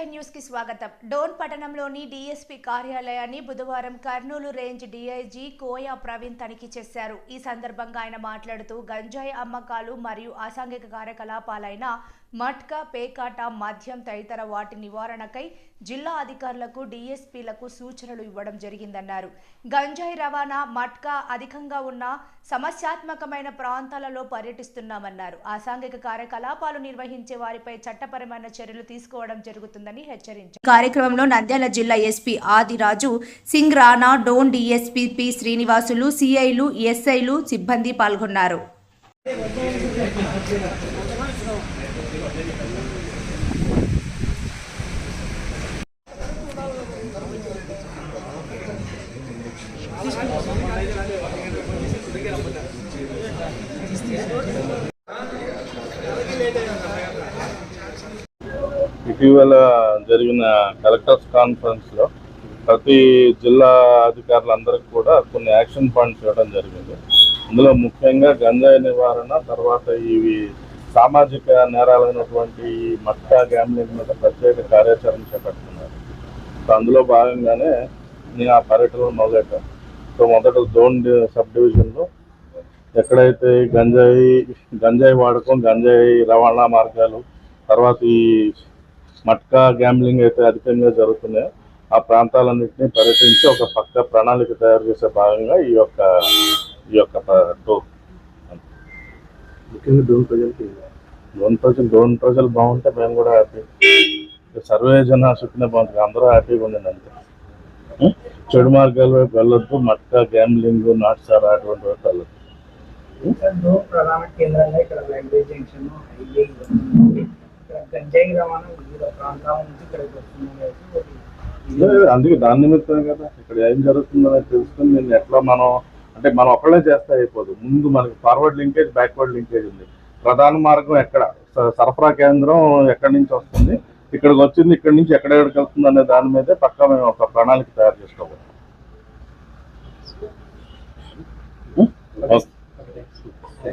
స్వాగతం. డోన్ పట్టణంలోని డీఎస్పీ కార్యాలయాన్ని బుధవారం కర్నూలు రేంజ్ డీఐజీ కోయా ప్రవీణ్ తనిఖీ చేశారు. ఈ సందర్భంగా ఆయన మాట్లాడుతూ గంజాయి అమ్మకాలు మరియు అసాంఘిక కార్యకలాపాలైన మట్కా పేకాట మద్యం తదితర వాటి నివారణకై జిల్లా అధికారులకు డీఎస్పీలకు సూచనలు ఇవ్వడం జరిగిందన్నారు. గంజాయి రవాణా మట్కా అధికంగా ఉన్న సమస్యాత్మకమైన ప్రాంతాలలో పర్యటిస్తున్నామన్నారు. అసాంఘిక కార్యకలాపాలు నిర్వహించే వారిపై చట్టపరమైన చర్యలు తీసుకోవడం ఉంటుందని హెచ్చరించారు. కార్యక్రమంలో నంద్యాల జిల్లా SP Adiraju Singh Rana Dhone DSP P Srinivasulu సిఐలు ఎస్ఐలు సిబ్బంది పాల్గొన్నారు. ఇటీవల జరిగిన కలెక్టర్స్ కాన్ఫరెన్స్లో ప్రతి జిల్లా అధికారులందరికీ కూడా కొన్ని యాక్షన్ పాయింట్స్ ఇవ్వడం జరిగింది. అందులో ముఖ్యంగా గంజాయి నివారణ తర్వాత ఇవి సామాజిక నేరాలైనటువంటి ఈ మట్టా గ్యామ్లింగ్ మీద ప్రత్యేక కార్యాచరణ చేపట్టుకున్నారు సో అందులో భాగంగానే నేను ఆ పర్యటనలు మొదలెట్టాను. సో మొదట జోన్ సబ్ డివిజన్లో ఎక్కడైతే గంజాయి గంజాయి వాడకం గంజాయి రవాణా మార్గాలు తర్వాత ఈ మట్కా గ్యాంబ్లింగ్ అయితే అధికంగా జరుగుతున్నాయో. ఆ ప్రాంతాలన్నింటినీ పర్యటించి ఒక పక్క ప్రణాళిక తయారు చేసే భాగంగా ఈ యొక్క ఈ యొక్క టూర్ ముఖ్యంగా డోన్ ప్రజలకి డోన్ ప్రజలు డోన్ ప్రజలు బాగుంటే మేము కూడా హ్యాపీ సర్వే జన సుఖిన బాగుంటుంది. అందరూ హ్యాపీగా ఉండండి. అంతే ఉం? చెడు మార్గాల వైపు వెళ్ళొద్దు. మట్కా గ్యాంబ్లింగ్ నాటుసారా అటువంటి వైపు వెళ్ళొద్దు. ప్రధాన కేంద్రంగా ఇక్కడ రైల్వే జంక్షన్ ఇక్కడ గంజాయి రవాణా వివిధ ప్రాంతాల నుంచి ఇక్కడికి వస్తున్నారు లేదు, అందుకే దాని నిమిత్తమే కదా. ఇక్కడ ఏం జరుగుతుందో తెలుసుకుని నేను ఎట్లా మనం అంటే మనం ఒక్కళ్ళే చేస్తే అయిపోదు. ముందు మనకి ఫార్వర్డ్ లింకేజ్ బ్యాక్వర్డ్ లింకేజ్ ఉంది. ప్రధాన మార్గం ఎక్కడ? స- సరఫరా కేంద్రం ఎక్కడి నుంచి వస్తుంది? ఇక్కడికి వచ్చింది ఇక్కడి నుంచి ఎక్కడెక్కడికి వెళ్తుంది అనే దాని మీదే పక్కా మేము ఒక ప్రణాళిక తయారు చేసుకోవాలి.